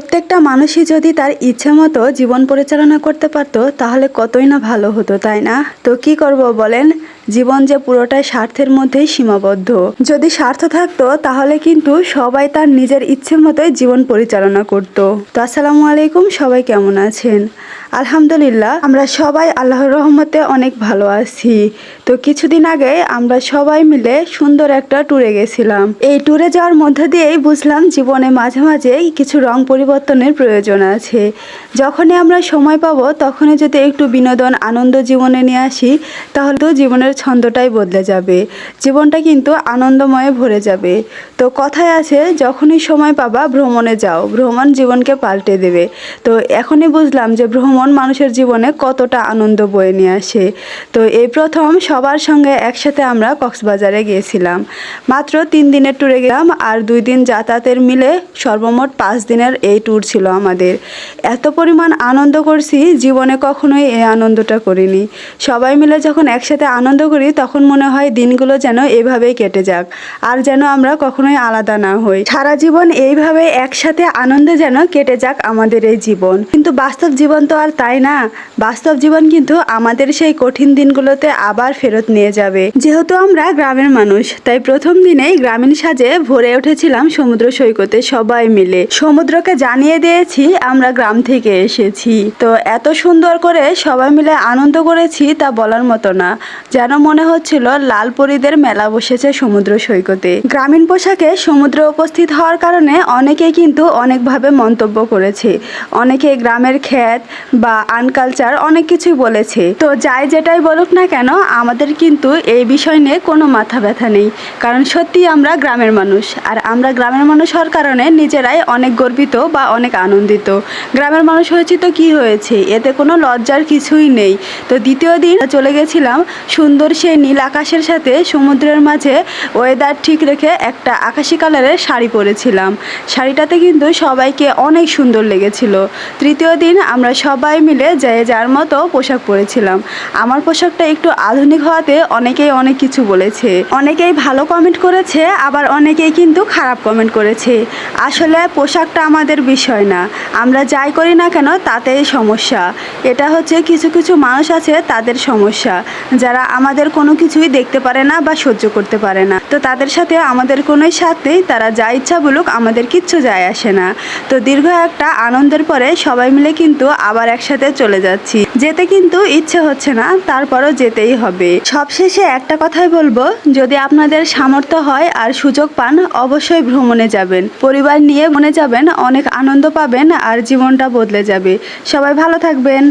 প্রত্যেকটা মানুষই যদি তার ইচ্ছে মতো জীবন পরিচালনা করতে পারতো, তাহলে কতই না ভালো হতো, তাই না? তো কি করব বলেন? জীবন যে পুরোটাই স্বার্থের মধ্যেই সীমাবদ্ধ। যদি স্বার্থ থাকতো, তাহলে কিন্তু সবাই তার নিজের ইচ্ছে মতোই জীবন পরিচালনা করত। তো আসসালামু আলাইকুম, সবাই কেমন আছেন? আলহামদুলিল্লাহ, আমরা সবাই আল্লাহর রহমতে অনেক ভালো আছি। তো কিছুদিন আগে আমরা সবাই মিলে সুন্দর একটা ট্যুরে গেছিলাম। এই ট্যুরে যাওয়ার মধ্যে দিয়েই বুঝলাম জীবনে মাঝে মাঝেই কিছু রং পরিবর্তনের প্রয়োজন আছে। যখনই আমরা সময় পাবো, তখনই যদি একটু বিনোদন, আনন্দ জীবনে নিয়ে আসি, তাহলে তো জীবনের ছন্দটাই বদলে যাবে। জীবনটা কিন্তু আনন্দময়ে ভরে যাবে। তো কথায় আছে, যখনই সময় পাবা ভ্রমণে যাও। ভ্রমণ জীবনকে পাল্টে দেবে। তো এখনই বুঝলাম যে ভ্রমণ মানুষের জীবনে কতটা আনন্দ বয়ে নিয়ে আসে। তো এই প্রথম সবার সঙ্গে একসাথে আমরা কক্সবাজারে গিয়েছিলাম। মাত্র তিন দিনের ট্যুরে গেলাম আর দুই দিন যাতায়াতের মিলে সর্বমোট পাঁচ দিনের এই ট্যুর ছিল আমাদের। এত পরিমাণ আনন্দ করছি, জীবনে কখনোই এই আনন্দটা করিনি। সবাই মিলে যখন একসাথে আনন্দ করি, তখন মনে হয় দিনগুলো যেন এভাবেই কেটে যাক, আর যেন আমরা কখনোই আলাদা না হই। সারা জীবন এইভাবে একসাথে আনন্দে যেন কেটে যাক আমাদের এই জীবন। কিন্তু বাস্তব জীবন তো আর তাই না? বাস্তব জীবন কিন্তু আমাদের সেই কঠিন দিনগুলোতে আবার ফেরত নিয়ে যাবে। যেহেতু আমরা গ্রামের মানুষ, তাই প্রথম দিনেই গ্রামীণ সাজে ভরে উঠেছিলাম সমুদ্র সৈকতে সবাই মিলে। সমুদ্রকে জানিয়ে দিয়েছি, আমরা গ্রাম থেকে এসেছি। তো এত সুন্দর করে সবাই মিলে আনন্দ করেছি তা বলার মতো না। যেন মনে হচ্ছিল লাল পরীদের মেলা বসেছে সমুদ্র সৈকতে। গ্রামীণ পোশাকে সমুদ্রে উপস্থিত হওয়ার কারণে অনেকেই কিন্তু অনেকভাবে মন্তব্য করেছে। অনেকে গ্রামের খ্যাত বা আনকালচার অনেক কিছুই বলেছে। তো যাই যেটাই বলুক না কেন, আমাদের কিন্তু এই বিষয় নিয়ে কোনো মাথা ব্যথা নেই। কারণ সত্যি আমরা গ্রামের মানুষ। আর আমরা গ্রামের মানুষ হওয়ার কারণে নিজেরাই অনেক গর্বিত বা অনেক আনন্দিত। গ্রামের মানুষ হয়েছি তো কি হয়েছে? এতে কোনো লজ্জার কিছুই নেই। তো দ্বিতীয় দিন চলে গেছিলাম সুন্দর সেই নীল আকাশের সাথে সমুদ্রের মাঝে ওয়েদার ঠিক রেখে একটা আকাশি কালারের শাড়ি পরেছিলাম। শাড়িটাতে কিন্তু সবাইকে অনেক সুন্দর লেগেছিল। তৃতীয় দিন আমরা সবাই মিলে যে যার মতো পোশাক পরেছিলাম। আমার পোশাকটা একটু আধুনিক হওয়াতে অনেকেই অনেক কিছু বলেছে। অনেকেই ভালো কমেন্ট করেছে, আবার অনেকেই কিন্তু খারাপ কমেন্ট করেছে। আসলে পোশাকটা আমাদের বিষয় না। আমরা যাই করি না কেন তাতেই সমস্যা। এটা হচ্ছে কিছু কিছু মানুষ আছে তাদের সমস্যা। যারা আমাদের কোনো কিছুই দেখতে পারে না বা সহ্য করতে পারে না। তো তাদের সাথে আমাদের কোনোই সাথ নেই, তারা যা ইচ্ছা বলুক, আমাদের কিচ্ছু যায় আসে না। তো দীর্ঘ একটা আনন্দের পরে সবাই মিলে কিন্তু আবার একসাথে চলে যাচ্ছি। যেতে কিন্তু ইচ্ছে হচ্ছে না, তারপরও যেতেই হবে। সবশেষে একটা কথাই বলব, যদি আপনাদের সামর্থ্য হয় আর সুযোগ পান, অবশ্যই ভ্রমণে যাবেন। পরিবার নিয়ে মনে যাবেন, অনেক আনন্দ পাবেন আর জীবনটা বদলে যাবে। সবাই ভালো থাকবেন।